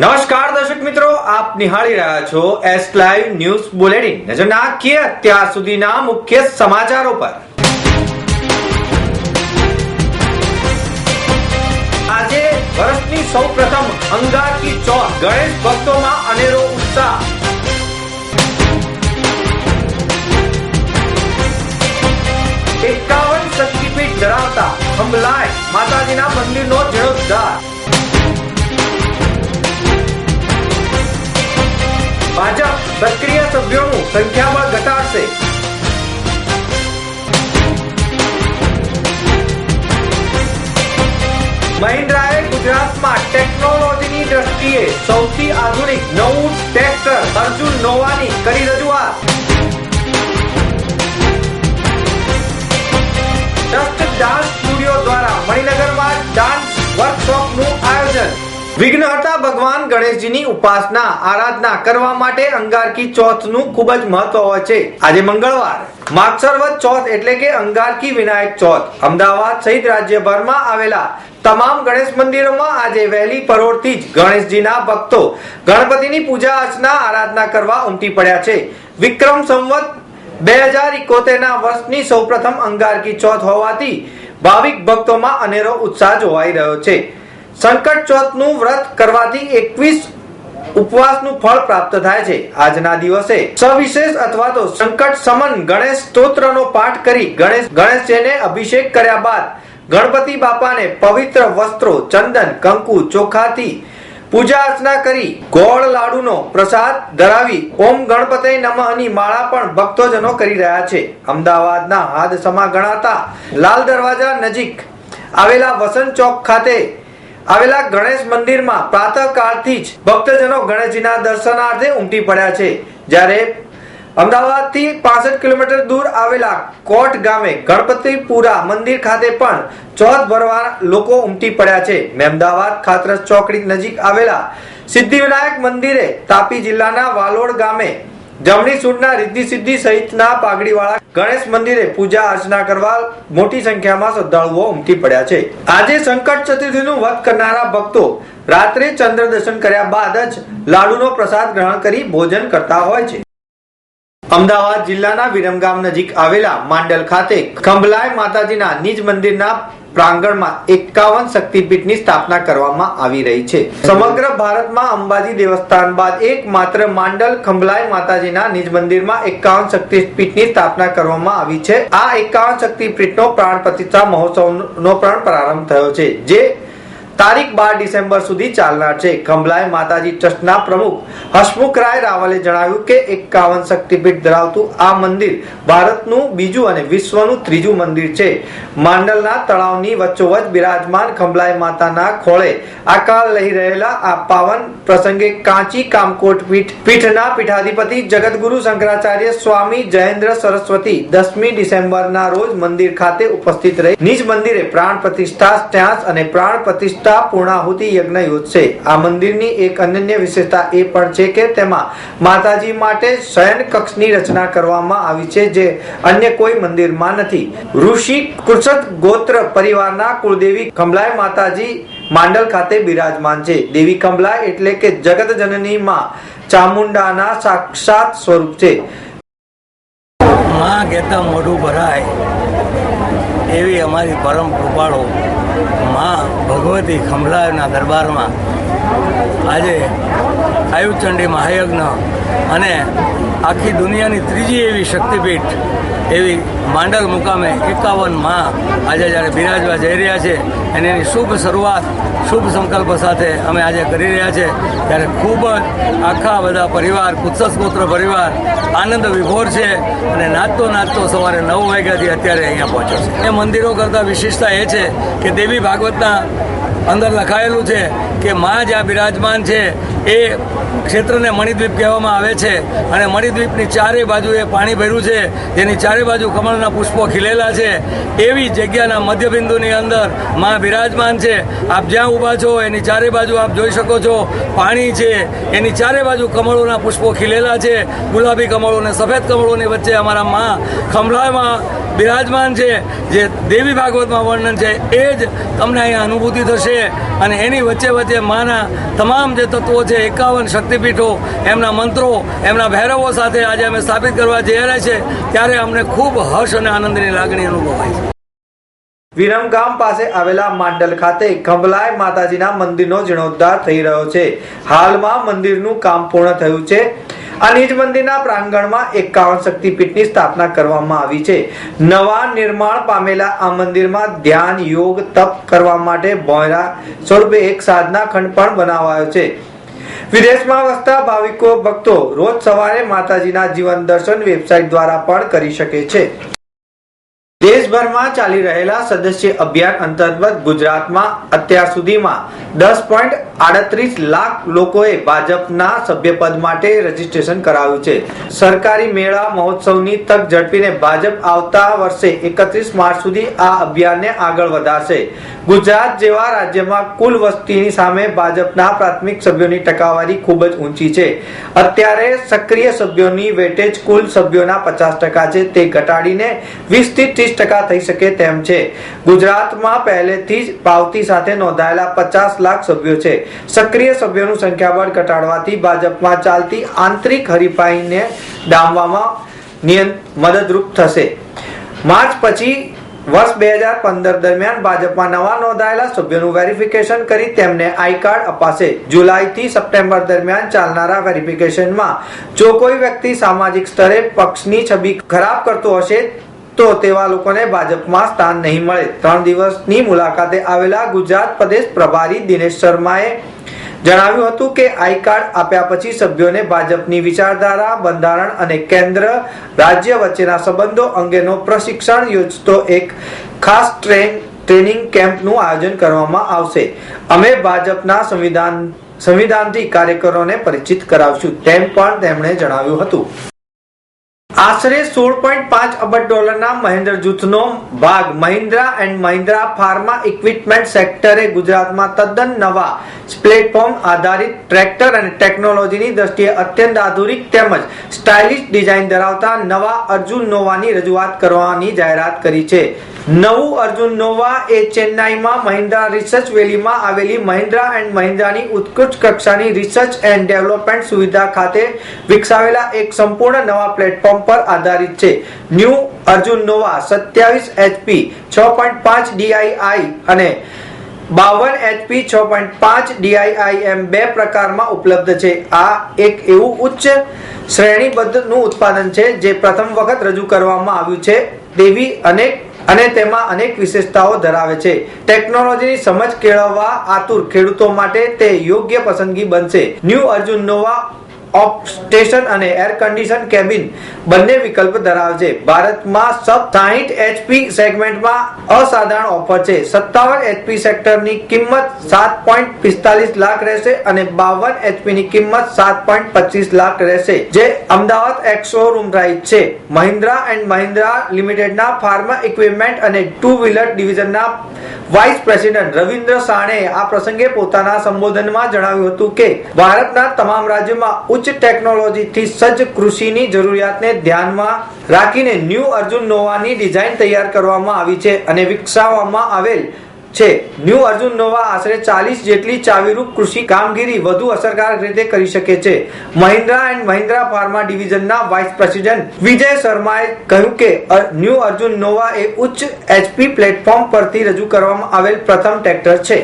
નમસ્કાર દર્શક મિત્રો, આપ નિહાળી રહ્યા છો એસ લાઈવ ન્યૂઝ બુલેટિન નજર નાખીએ અત્યાર સુધીના મુખ્ય સમાચારો પર. આજે વર્ષની સૌ પ્રથમ અંગારકી ચોથ ગણેશ ભક્તોમાં સંખ્યાબળ ઘટાડશે. મહિન્દ્રાએ ગુજરાતમાં ટેકનોલોજીની દ્રષ્ટિએ સૌથી આધુનિક નવું ટ્રેક્ટર અર્જુન નોવાની કરી રજૂઆત. ટ્રસ્ટ ડાન્સ સ્ટુડિયો દ્વારા મણિનગરમાં ડાન્સ વર્કશોપનું આયોજન. વિઘ્નહર્તા ભગવાન ગણેશજીની ઉપાસના, આરાધના કરવા માટે અંગારકી ચોથનું ખૂબ જ મહત્વ હોય છે. આજે મંગળવાર માગસરવદ ચોથ એટલે કે અંગારકી વિનાયક ચોથ. અમદાવાદ સહિત રાજ્યભરમાં આવેલા તમામ ગણેશ મંદિરોમાં આજે વહેલી પરોળથી જ ગણેશજીના ભક્તો ગણપતિની પૂજા અર્ચના, આરાધના કરવા ઉમટી પડ્યા છે. વિક્રમ સંવત બે હજાર ઇકોતેરના વર્ષની સૌપ્રથમ અંગારકી ચોથ હોવાથી ભાવિક ભક્તોમાં અનેરો ઉત્સાહ જોવાઈ રહ્યો છે. સંકટ ચોથનું વ્રત કરવાથી એકવીસ ઉપવાસનું ફળ પ્રાપ્ત થાય છે. આજના દિવસે સવિશેષ અથવા તો સંકટ સમન ગણેશ સ્તોત્રનો પાઠ કરી ગણેશ ગણેશજીને અભિષેક કર્યા બાદ ગણપતિ બાપાને પવિત્ર વસ્ત્રો, ચંદન, કંકુ, ચોખાથી પૂજા અર્ચના કરી ગોળ લાડુનો પ્રસાદ ધરાવી ઓમ ગણપતે નમઃની માળા પણ ભક્તોજનો કરી રહ્યા છે. અમદાવાદના હાદસમાં ગણાતા લાલ દરવાજા નજીક આવેલા વસંત ચોક ખાતે આવેલા ગણેશ મંદિરમાં પ્રાતઃકાળથી જ ભક્તજનો ગણેશજીના દર્શનાર્થે ઉમટી પડ્યા છે. જ્યારે અમદાવાદથી પાસઠ કિલોમીટર દૂર આવેલા કોટ ગામે ગણપતિપુરા મંદિર ખાતે પણ ચોથ ભરવા લોકો ઉમટી પડ્યા છે. મહેમદાવાદ ખાતરસ ચોકડી નજીક આવેલા સિદ્ધિવિનાયક મંદિરે તાપી જિલ્લાના વાલોડ ગામે જમણી સૂટના રિદ્ધિ સિદ્ધિ સહિતના પાઘડીવાળા ગણેશ મંદિરે પૂજા અર્ચના કરવા મોટી સંખ્યામાં શ્રદ્ધાળુઓ ઉમટી પડ્યા છે. આજે સંકટ ચતુર્થીનું વ્રત કરનારા ભક્તો રાત્રે ચંદ્ર દર્શન કર્યા બાદ જ લાડુનો પ્રસાદ ગ્રહણ કરી ભોજન કરતા હોય છે. અમદાવાદ જિલ્લાના વિરમગામ નજીક આવેલા માંડલ ખાતે ખંભલાય માતાજીના નિજ મંદિરના પ્રાંગણમાં એકાવન શક્તિપીઠની સ્થાપના કરવામાં આવી રહી છે. સમગ્ર ભારતમાં અંબાજી દેવસ્થાન બાદ એકમાત્ર માંડલ ખંભલાય માતાજીના નિજ મંદિરમાં એકાવન શક્તિપીઠની સ્થાપના કરવામાં આવી છે. આ એકાવન શક્તિપીઠનો પ્રાણ પ્રતિષ્ઠા મહોત્સવનો પણ પ્રારંભ થયો છે, જે તારીખ બાર ડિસેમ્બર સુધી ચાલનાર છે. ખંભલાય માતાજી ટ્રસ્ટના પ્રમુખ હસમુખરાય રાવલે જણાવ્યું કે એકાવન શક્તિપીઠ ધરાવતું આ મંદિર ભારતનું બીજું અને વિશ્વનું ત્રીજું મંદિર છે. માંડલના તળાવની વચ્ચોવચ બિરાજમાન ખંભલાય માતાના ખોળે આકાર લઈ રહેલા આ પાવન પ્રસંગે કાંચી કામકોટ પીઠ પીઠના પીઠાધિપતિ જગતગુરુ શંકરાચાર્ય સ્વામી જયેન્દ્ર સરસ્વતી દસમી ડિસેમ્બરના રોજ મંદિર ખાતે ઉપસ્થિત રહી. નિજ મંદિરે પ્રાણ પ્રતિષ્ઠા, સ્ટ્યાસ અને પ્રાણ પ્રતિષ્ઠા પૂર્ણાહુતિ યજ્ઞ યોજશે આ મંદિરની એક અનન્ય વિશેષતા એ પણ છે કે તેમાં માતાજી માટે શયન કક્ષની રચના કરવામાં આવી છે જે અન્ય કોઈ મંદિરમાં નથી. ઋષિ કૃષત ગોત્ર પરિવારના કુળદેવી કમલાય માતાજી માંડલ ખાતે બિરાજમાન છે. દેવી કમલા એટલે કે જગત જનની માં ચામુંડાના સાક્ષાત સ્વરૂપ છે. માં કહેતા મોઢું ભરાય એવી અમારી પરમ કૃપાળો. માં ભગવતી ખંભલાના દરબારમાં આજે આયુચંડી મહાયજ્ઞ અને આખી દુનિયાની ત્રીજી એવી શક્તિપીઠ એવી માંડલ મુકામે એકાવનમાં આજે જ્યારે બિરાજવા જઈ રહ્યા છે અને એની શુભ શરૂઆત, શુભ સંકલ્પ સાથે અમે આજે કરી રહ્યા છે. ત્યારે ખૂબ જ આખા બધા પરિવાર કુત્સસ ગોત્ર પરિવાર આનંદ વિભોર છે અને નાચતો નાચતો સવારે નવ વાગ્યાથી અત્યારે અહીંયા પહોંચ્યો છે. એ મંદિરો કરતાં વિશેષતા એ છે કે દેવી ભાગવતના અંદર લખાયેલું છે કે માં જ્યાં બિરાજમાન છે. એ ક્ષેત્રને મણિદ્વીપ કહેવામાં આવે છે અને મણિદ્વીપની ચારે બાજુએ પાણી ભર્યું છે. જેની ચારે બાજુ કમળના પુષ્પો ખીલેલા છે. એવી જગ્યાના મધ્યબિંદુની અંદરમાં બિરાજમાન છે. આપ જ્યાં ઊભા છો, એની ચારે બાજુ આપ જોઈ શકો છો, પાણી છે. એની ચારે બાજુ કમળોના પુષ્પો ખીલેલા છે. ગુલાબી કમળો અને સફેદ કમળોની વચ્ચે અમારા માં ખંભલામાં બિરાજમાન છે, જે દેવી ભાગવતમાં વર્ણન છે, એ જ તમને અહીંયા અનુભૂતિ થશે. અને એની વચ્ચે વચ્ચે માના તમામ જે તત્વો છે, એકાવન શક્તિપીઠો, એમના મંત્રો, એમના ભૈરવો સાથે આજે અમે સ્થાપિત કરવા જઈ રહ્યા છે, ત્યારે અમને ખૂબ હર્ષ અને આનંદની લાગણી અનુભવાય છે. વિરમગામ પાસે આવેલા માંડલ ખાતે ખંભલાય માતાજીના મંદિરનો જીર્ણોદ્ધાર થઈ રહ્યો છે. હાલમાં મંદિરનું કામ પૂર્ણ થયું છે. આ નિજ મંદિરના પ્રાંગણમાં એકાવન શક્તિપીઠની સ્થાપના કરવામાં આવી છે. નવા નિર્માણ પામેલા આ મંદિરમાં ધ્યાન, યોગ, તપ કરવા માટે ભોયરા સ્વરૂપે એક સાધના ખંડ પણ બનાવાયો છે. વિદેશમાં વસતા ભાવિકો, ભક્તો રોજ સવારે માતાજીના જીવન દર્શન વેબસાઇટ દ્વારા પણ કરી શકે છે. દેશભરમાં ચાલી રહેલા સદસ્ય અભિયાન અંતર્ગત ગુજરાતમાં અત્યાર સુધીમાં દસ પોઈન્ટ આડત્રીસ લાખ લોકોએ ભાજપના સભ્યપદ માટે રજીસ્ટ્રેશન કરાવ્યું છે. સરકારી મેળા મહોત્સવની તક ઝડપીને ભાજપ આવતા વર્ષે એકત્રીસ માર્ચ સુધી આ અભિયાનને આગળ વધારશે. ગુજરાત જેવા રાજ્યમાં કુલ વસ્તીની સામે ભાજપના પ્રાથમિક સભ્યોની ટકાવારી ખૂબ જ ઊંચી છે. અત્યારે સક્રિય સભ્યોની વેટેજ કુલ સભ્યોના પચાસ ટકા છે. તે ઘટાડીને વીસથી ત્રીસ ટકા થઈ શકે તેમ છે. ગુજરાતમાં પહેલેથી જ પાવતી સાથે નોંધાયેલા પચાસ લાખ સભ્યો છે. સક્રિય સભ્યોનું સંખ્યાબળ ઘટાડવાથી ભાજપમાં ચાલતી આંતરિક હરીફાઈને ડામવામાં મદદરૂપ થશે. માર્ચ પછી વર્ષ બે હજાર પંદર દરમિયાન ભાજપમાં નવા નોંધાયેલા સભ્યોનું વેરિફિકેશન કરી તેમને આઈ કાર્ડ અપાશે. જુલાઈથી સપ્ટેમ્બર દરમિયાન ચાલનારા વેરિફિકેશનમાં જો કોઈ વ્યક્તિ સામાજિક સ્તરે પક્ષની છબી ખરાબ કરતો હશે તો તેવા લોકોને ભાજપમાં સ્થાન નહીં મળે. ત્રણ દિવસની મુલાકાતે આવેલા ગુજરાત પ્રદેશ પ્રભારી દિનેશ શર્માએ જણાવ્યું હતું કે આઈ કાર્ડ આપ્યા પછી સભ્યોને ભાજપની વિચારધારા, બંધારણ અને કેન્દ્ર, રાજ્ય વચ્ચેના સંબંધો અંગેનો પ્રશિક્ષણ યોજતો એક ખાસ ટ્રેન, ટ્રેનિંગ કેમ્પનું આયોજન કરવામાં આવશે. અમે ભાજપના સંવિધાન, સંવિધાનથી કાર્યકરોને પરિચિત કરાવશું તેમ પણ તેમણે જણાવ્યું હતું. આશરે સોળ પોઈન્ટ પાંચ અબજ ડોલરના મહેન્દ્ર જૂથનો ભાગ. Mahindra and Mahindra pharma equipment સેક્ટરે ગુજરાતમાં તદ્દન નવા પ્લેટફોર્મ આધારિત ટ્રેક્ટર અને ટેકનોલોજીની દ્રષ્ટિએ અત્યંત આધુનિક તેમજ સ્ટાઇલિશ ડિઝાઇન ધરાવતા નવા અર્જુન નોવાની રજૂઆત કરવાની જાહેરાત કરી છે. નવું અર્જુન નોવા એ ચેન્નાઈમાં મહિન્દ્રા રિસર્ચ વેલીમાં આવેલી મહિન્દ્રા એન્ડ મહિન્દ્રાની ઉત્કૃષ્ટ કક્ષાની રિસર્ચ એન્ડ ડેવલપમેન્ટ સુવિધા ખાતે વિકસાવેલા એક સંપૂર્ણ નવા પ્લેટફોર્મ પર આધારિત છે. ન્યૂ અર્જુન નોવા સત્યાવીસ એચપી છ પોઈન્ટ પાંચ ડીઆઈઆઈ અને બાવન એચપી છ પોઈન્ટ પાંચ ડીઆઈઆઈ એમ બે પ્રકારમાં ઉપલબ્ધ છે. આ એક એવું ઉચ્ચ શ્રેણીબદ્ધનું ઉત્પાદન છે જે પ્રથમ વખત રજૂ કરવામાં આવ્યું છે. તેવી અનેક અને તેમાં અનેક વિશેષતાઓ ધરાવે છે. ટેકનોલોજીની સમજ કેળવવા આતુર ખેડૂતો માટે તે યોગ્ય પસંદગી બનશે. New Arjun Nova off station અને એર કન્ડિશન કેબિન બંને વિકલ્પ ધરાવે છે ભારતમાં સબ સાહીઠ એચપી સેગમેન્ટમાં અસાધારણ ઓફર છે. સત્તાવન એચપી સેક્ટરની કિંમત સાત પોઈન્ટ પિસ્તાલીસ લાખ રહેશે અને બાવન એચપીની કિંમત સાત પોઈન્ટ પચીસ લાખ રહેશે, જે અમદાવાદ એક્સો રૂમ રાઈટ છે. મહિન્દ્રા એન્ડ મહિન્દ્રા લિમિટેડના ફાર્મા ઇક્વિપમેન્ટ અને ટુ વ્હીલર ડિવિઝનના વાઇસ પ્રેસિડેન્ટ રવિન્દ્ર સાણે આ પ્રસંગે પોતાના સંબોધનમાં જણાવ્યું હતું કે, ભારતના તમામ રાજ્યોમાં ઉચ્ચ ટેકનોલોજીથી સજ્જ કૃષિની જરૂરિયાતને ધ્યાનમાં રાખીને ન્યૂ અર્જુન નોવાની ડિઝાઇન તૈયાર કરવામાં આવી છે અને વિકસાવવામાં આવેલ છે. ન્યૂ અર્જુન નોવા આશરે ચાલીસ જેટલી ચાવીરૂપ કૃષિ કામગીરી વધુ અસરકારક રીતે કરી શકે છે. મહિન્દ્રા એન્ડ મહિન્દ્રા ફાર્મા ડિવિઝનના વાઇસ પ્રેસિડેન્ટ વિજય શર્માએ કહ્યું કે ન્યૂ અર્જુન નોવા એ ઉચ્ચ એચપી પ્લેટફોર્મ પરથી રજૂ કરવામાં આવેલ પ્રથમ ટ્રેક્ટર છે.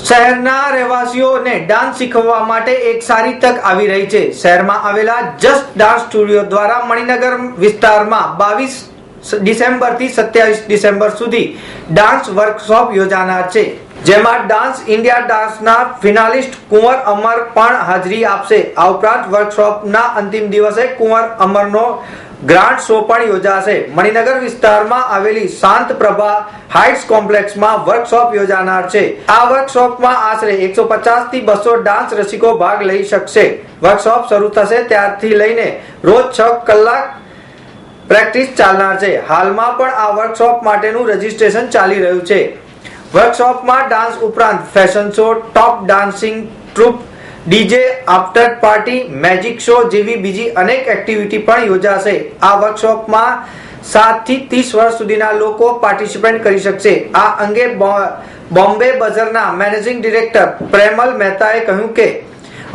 શહેરના રહેવાસીઓને ડાન્સ શીખવવા માટે એક સારી તક આવી રહી છે. શહેરમાં આવેલા જસ્ટ ડાન્સ સ્ટુડિયો દ્વારા મણિનગર વિસ્તારમાં બાવીસ ડિસેમ્બરથી સત્યાવીસ ડિસેમ્બર સુધી ડાન્સ વર્કશોપ યોજાનાર છે. જેમાં ડાન્સ ઇન્ડિયા ડાન્સના ફિનાલિસ્ટ કુંવર અમર પણ હાજરી આપશે. આ ઉપરાંત વર્કશોપના અંતિમ દિવસે કુંવર અમરનો ગ્રાન્ડ શો પણ યોજાશે. મણિનગર વિસ્તારમાં આવેલી શાંત પ્રભા હાઇટ્સ કોમ્પ્લેક્સમાં વર્કશોપ યોજાનાર છે. આ વર્કશોપમાં આશરે એકસો પચાસથી બસો ડાન્સ રસિકો ભાગ લઈ શકશે. વર્કશોપ શરૂ થશે ત્યારથી લઈને રોજ છ કલાક પ્રેક્ટિસ ચાલનાર છે. હાલમાં પણ આ વર્કશોપ માટેનું રજીસ્ટ્રેશન ચાલી રહ્યું છે. વર્કશોપમાં ડાન્સ ઉપરાંત fashion show, top dancing, troupe DJ, after party, magic show જેવી બીજી અનેક એક્ટિવિટી પણ યોજાશે. આ વર્કશોપમાં સાતથી ત્રીસ વર્ષ સુધીના લોકો પાર્ટિસિપેટ કરી શકશે. આ અંગે બોમ્બે બઝરના મેનેજિંગ ડિરેક્ટર પ્રેમલ મહેતાએ કહ્યું કે,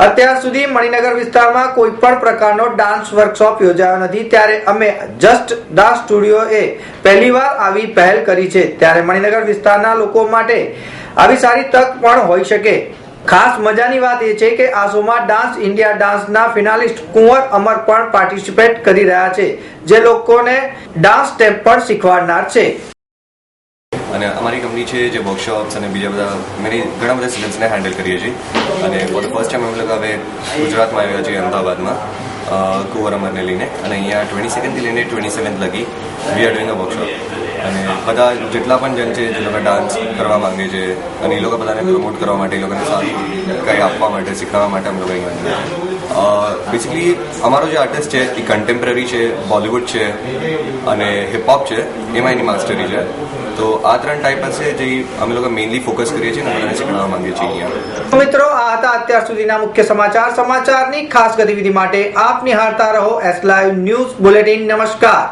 અત્યાર સુધી મણિનગર વિસ્તારમાં કોઈ પણ પ્રકારનો ડાન્સ વર્કશોપ યોજાયો નથી. ત્યારે અમે જસ્ટ ડાન્સ સ્ટુડિયોએ પહેલીવાર આવી પહેલ કરી છે. ત્યારે મણિનગર વિસ્તારના લોકો માટે આવી સારી તક પણ હોઈ શકે. ખાસ મજાની વાત એ છે કે આ શોમાં ડાન્સ ઇન્ડિયા ડાન્સના ફિનાલિસ્ટ કુંવર અમર પણ પાર્ટિસિપેટ કરી રહ્યા છે, જે લોકોને ડાન્સ સ્ટેપ પણ શીખવાડનાર છે. અને અમારી કંપની છે જે વર્કશોપ્સ અને બીજા બધા મેની ઘણા બધા સ્ટુડન્ટ્સને હેન્ડલ કરીએ છીએ. અને ફોર ધ ફર્સ્ટ ટાઈમ અમે લોકો હવે ગુજરાતમાં આવ્યા છીએ, અમદાવાદમાં કુંવર અમરને લઈને. અને અહીંયા ટ્વેન્ટી સેકન્ડથી લઈને ટ્વેન્ટી સેવન્થ લગી we are doing a workshop અને બધા જેટલા પણ જણ છે, જે લોકો ડાન્સ કરવા માંગે છે અને એ લોકો બધાને પ્રમોટ કરવા માટે, એ લોકોને સારું કંઈ આપવા માટે, શીખવવા માટે અમે લોકો અહીંયા બેસિકલી અમારો જે આર્ટિસ્ટ છે, એ કન્ટેમ્પરરી છે બોલિવૂડ છે અને હિપહોપ છે, એમાં એની માસ્ટરી છે. તો આ ત્રણ ટાઈપ હશે જે અમે લોકો મેઇનલી ફોકસ કરીએ છીએ અને શીખવાડવા માંગીએ છીએ અહીંયા. મિત્રો, આ હતા અત્યાર સુધીના મુખ્ય સમાચાર. સમાચારની ખાસ ગતિવિધિ માટે આપ નિહાળતા રહો એસ લાઈવ ન્યૂઝ બુલેટિન નમસ્કાર.